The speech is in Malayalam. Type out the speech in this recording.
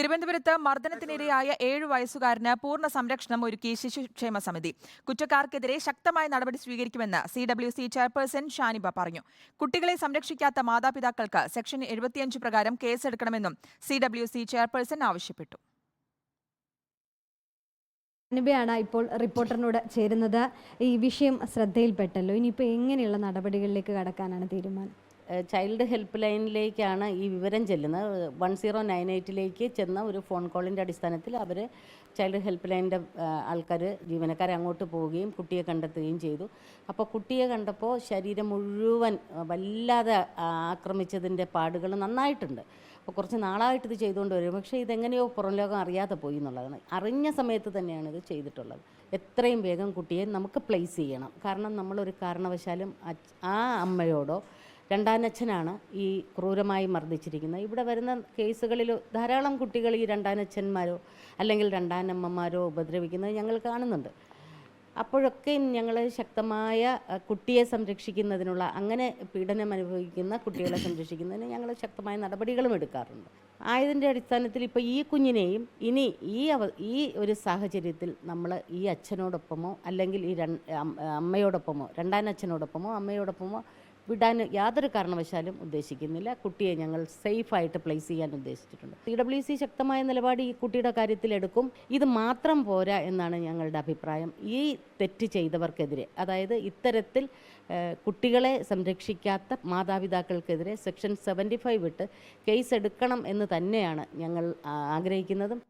തിരുവനന്തപുരത്ത് മർദ്ദനത്തിനിരയായ ഏഴു വയസ്സുകാരന് പൂർണ സംരക്ഷണം ഒരുക്കി ശിശുക്ഷേമ സമിതി. കുറ്റക്കാർക്കെതിരെ ശക്തമായ നടപടി സ്വീകരിക്കുമെന്ന് C W C chairperson Shaniba പറഞ്ഞു. കുട്ടികളെ സംരക്ഷിക്കാത്ത മാതാപിതാക്കൾക്ക് സെക്ഷൻ എഴുപത്തിയഞ്ച് പ്രകാരം കേസെടുക്കണമെന്നും സി ഡബ്ല്യു സി ചെയർപേഴ്സൺ ആവശ്യപ്പെട്ടു. അനുബയാണ് ഇപ്പോൾ റിപ്പോർട്ടറിനോട് ചേരുന്നത്. ഈ വിഷയം ശ്രദ്ധയിൽപ്പെട്ടല്ലോ. ഇനിയിപ്പോൾ എങ്ങനെയുള്ള നടപടികളിലേക്ക് കടക്കാനാണ് തീരുമാനം? ചൈൽഡ് ഹെൽപ്പ് ലൈനിലേക്കാണ് ഈ വിവരം ചെല്ലുന്നത്. വൺ സീറോ നയൻ എയ്റ്റിലേക്ക് ചെന്ന ഒരു ഫോൺ കോളിന്റെ അടിസ്ഥാനത്തിൽ അവർ ചൈൽഡ് ഹെൽപ്പ് ലൈനിന്റെ ആൾക്കാർ ജീവനക്കാർ അങ്ങോട്ട് പോവുകയും കുട്ടിയെ കണ്ടെത്തുകയും ചെയ്തു. അപ്പോൾ കുട്ടിയെ കണ്ടപ്പോൾ ശരീരം മുഴുവൻ വല്ലാതെ ആക്രമിച്ചതിന്റെ പാടുകൾ നന്നായിട്ടുണ്ട്. അപ്പോൾ കുറച്ച് നാളായിട്ട് ഇത് ചെയ്തുകൊണ്ട് വരും. പക്ഷേ ഇതെങ്ങനെയോ പുറം ലോകം അറിയാതെ പോയി എന്നുള്ളതാണ്. അറിഞ്ഞ സമയത്ത് തന്നെയാണ് ഇത് ചെയ്തിട്ടുള്ളത്. എത്രയും വേഗം കുട്ടിയെ നമുക്ക് പ്ലേസ് ചെയ്യണം. കാരണം നമ്മളൊരു കാരണവശാലും ആ അമ്മയോടോ രണ്ടാനച്ഛനാണ് ഈ ക്രൂരമായി മർദ്ദിച്ചിരിക്കുന്നത്. ഇവിടെ വരുന്ന കേസുകളിൽ ധാരാളം കുട്ടികൾ ഈ രണ്ടാനച്ഛന്മാരോ അല്ലെങ്കിൽ രണ്ടാനമ്മമാരോ ഉപദ്രവിക്കുന്നത് ഞങ്ങൾ കാണുന്നുണ്ട്. അപ്പോഴൊക്കെ ഞങ്ങൾ ശക്തമായ കുട്ടിയെ സംരക്ഷിക്കുന്നതിനുള്ള അങ്ങനെ പീഡനം അനുഭവിക്കുന്ന കുട്ടികളെ സംരക്ഷിക്കുന്നതിന് ഞങ്ങൾ ശക്തമായ നടപടികളും എടുക്കാറുണ്ട്. ആയതിന്റെ അടിസ്ഥാനത്തിൽ ഇപ്പോൾ ഈ കുഞ്ഞിനെയും ഇനി ഈ അവ ഈ ഒരു സാഹചര്യത്തിൽ നമ്മൾ ഈ അച്ഛനോടൊപ്പമോ അല്ലെങ്കിൽ ഈ അമ്മയോടൊപ്പമോ രണ്ടാനച്ഛനോടൊപ്പമോ അമ്മയോടൊപ്പമോ വിടാൻ യാതൊരു കാരണവശാലും ഉദ്ദേശിക്കുന്നില്ല. കുട്ടിയെ ഞങ്ങൾ സേഫായിട്ട് പ്ലേസ് ചെയ്യാൻ ഉദ്ദേശിച്ചിട്ടുണ്ട്. സി ഡബ്ല്യു സി ശക്തമായ നിലപാട് ഈ കുട്ടിയുടെ കാര്യത്തിലെടുക്കും ഇത് മാത്രം പോരാ എന്നാണ് ഞങ്ങളുടെ അഭിപ്രായം. ഈ തെറ്റ് ചെയ്തവർക്കെതിരെ അതായത് ഇത്തരത്തിൽ കുട്ടികളെ സംരക്ഷിക്കാത്ത മാതാപിതാക്കൾക്കെതിരെ സെക്ഷൻ സെവന്റി ഫൈവ് ഇട്ട് കേസ് എടുക്കണം എന്ന് തന്നെയാണ് ഞങ്ങൾ ആഗ്രഹിക്കുന്നതും.